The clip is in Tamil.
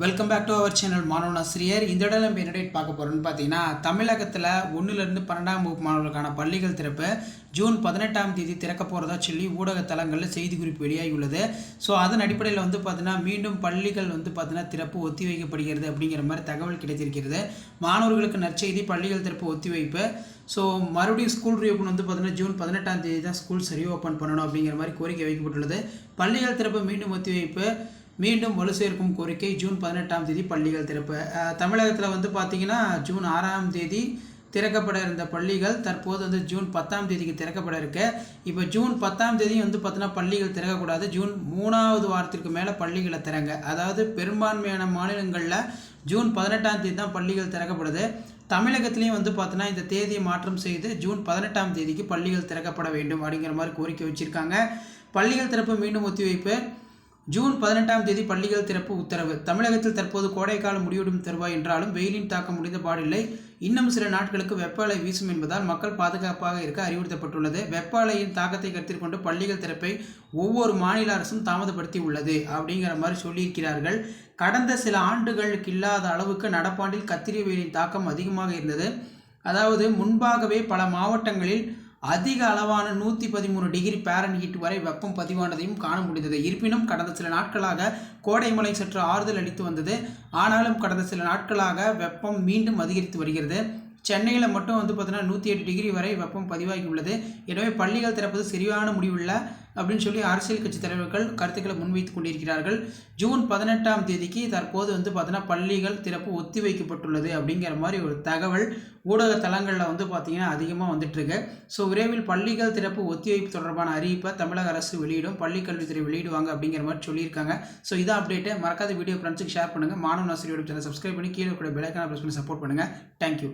Welcome back to our channel மாணவன் ஆசிரியர் இந்த இடம் நம்ம என்ன டேட் பார்க்க போகிறோம்னு பார்த்தீங்கன்னா தமிழகத்தில் ஒன்றுலேருந்து பன்னெண்டாம் வகுப்பு மாணவர்களுக்கான பள்ளிகள் திறப்பு ஜூன் பதினெட்டாம் தேதி திறக்க போகிறதா சொல்லி ஊடக தளங்களில் செய்திக்குறிப்பு வெளியாகியுள்ளது. வெளியாகி உள்ளது ஸோ அதன் அடிப்படையில் வந்து பார்த்தீங்கன்னா மீண்டும் பள்ளிகள் வந்து பார்த்தீங்கன்னா திறப்பு ஒத்தி வைக்கப்படுகிறது அப்படிங்கிற மாதிரி தகவல் கிடைத்திருக்கிறது. மாணவர்களுக்கு நற்செய்தி பள்ளிகள் திறப்பு ஒத்திவைப்பு ஸோ மறுபடியும் ஸ்கூல் ரீஓப்பன் வந்து பார்த்தீங்கன்னா ஜூன் பதினெட்டாம் தேதி தான் ஸ்கூல்ஸ் ரீஓப்பன் பண்ணணும் அப்படிங்கிற மாதிரி கோரிக்கை வைக்கப்பட்டுள்ளது. பள்ளிகள் திறப்பு மீண்டும் ஒத்திவைப்பு மீண்டும் வலு சேர்க்கும் கோரிக்கை ஜூன் பதினெட்டாம் தேதி பள்ளிகள் திறப்பு. தமிழகத்தில் வந்து பார்த்திங்கன்னா ஜூன் ஆறாம் தேதி திறக்கப்பட இருந்த பள்ளிகள் தற்போது வந்து ஜூன் பத்தாம் தேதிக்கு திறக்கப்பட இருக்கு. இப்போ ஜூன் பத்தாம் தேதி வந்து பார்த்தீங்கன்னா பள்ளிகள் திறக்கக்கூடாது. ஜூன் மூணாவது வாரத்திற்கு மேலே பள்ளிகளை திறங்க. அதாவது பெரும்பான்மையான மாநிலங்களில் ஜூன் பதினெட்டாம் தேதி தான் பள்ளிகள் திறக்கப்படுது. தமிழகத்திலையும் வந்து பார்த்தோன்னா இந்த தேதியை மாற்றம் செய்து ஜூன் பதினெட்டாம் தேதிக்கு பள்ளிகள் திறக்கப்பட வேண்டும் அப்படிங்கிற மாதிரி கோரிக்கை வச்சுருக்காங்க. பள்ளிகள் திறப்பு மீண்டும் ஒத்திவைப்பு. ஜூன் பதினெட்டாம் தேதி பள்ளிகள் திறப்பு உத்தரவு. தமிழகத்தில் தற்போது கோடைக்காலம் முடிவிடும் தருவாய் என்றாலும் வெயிலின் தாக்கம் முடிந்த பாடில்லை. இன்னும் சில நாட்களுக்கு வெப்ப அலை வீசும் என்பதால் மக்கள் பாதுகாப்பாக இருக்க அறிவுறுத்தப்பட்டுள்ளது. வெப்ப அலையின் தாக்கத்தை கருத்தில் கொண்டு பள்ளிகள் திறப்பை ஒவ்வொரு மாநில அரசும் தாமதப்படுத்தி உள்ளது அப்படிங்கிற மாதிரி சொல்லியிருக்கிறார்கள். கடந்த சில ஆண்டுகளுக்கு இல்லாத அளவுக்கு நடப்பாண்டில் கத்திரி வெயிலின் தாக்கம் அதிகமாக இருந்தது. அதாவது முன்பாகவே பல மாவட்டங்களில் அதிக அளவான நூற்றி பதிமூணு டிகிரி ஹீட் வரை வெப்பம் பதிவானதையும் காண முடிந்தது. இருப்பினும் கடந்த சில நாட்களாக கோடைமலை சற்று ஆறுதல் அளித்து வந்தது. ஆனாலும் கடந்த சில நாட்களாக வெப்பம் மீண்டும் அதிகரித்து வருகிறது. சென்னையில் மட்டும் வந்து பார்த்தீங்கன்னா நூற்றி எட்டு டிகிரி வரை வெப்பம் பதிவாகி உள்ளது எனவே பள்ளிகள் திறப்பது சரியான முடிவில்லை அப்படின்னு சொல்லி அரசியல் கட்சி தலைவர்கள் கருத்துக்களை முன்வைத்து கொண்டிருக்கிறார்கள். ஜூன் பதினெட்டாம் தேதிக்கு தற்போது வந்து பார்த்தீங்கன்னா பள்ளிகள் திறப்பு ஒத்தி வைக்கப்பட்டுள்ளது அப்படிங்கிற மாதிரி ஒரு தகவல் ஊடக தளங்களில் வந்து பார்த்தீங்கன்னா அதிகமாக வந்துட்டுருக்கு. ஸோ விரைவில் பள்ளிகள் திறப்பு ஒத்திவைப்பு தொடர்பான அறிவிப்பை தமிழக அரசு வெளியிடும். பள்ளிக்கல்வித்துறை வெளியிடுவாங்க அப்படிங்கிற மாதிரி சொல்லியிருக்காங்க. ஸோ இதான் அப்டேட்டு மறக்காத வீடியோ ஃப்ரெண்ட்ஸுக்கு ஷேர் பண்ணுங்கள் மாணவன் ஆசிரியர் சேனல் சப்ஸ்கிரைப் பண்ணி கீழே கூட பெலைக்கான ப்ரெஸ் பண்ணி சப்போர்ட் பண்ணுங்கள் தேங்க்யூ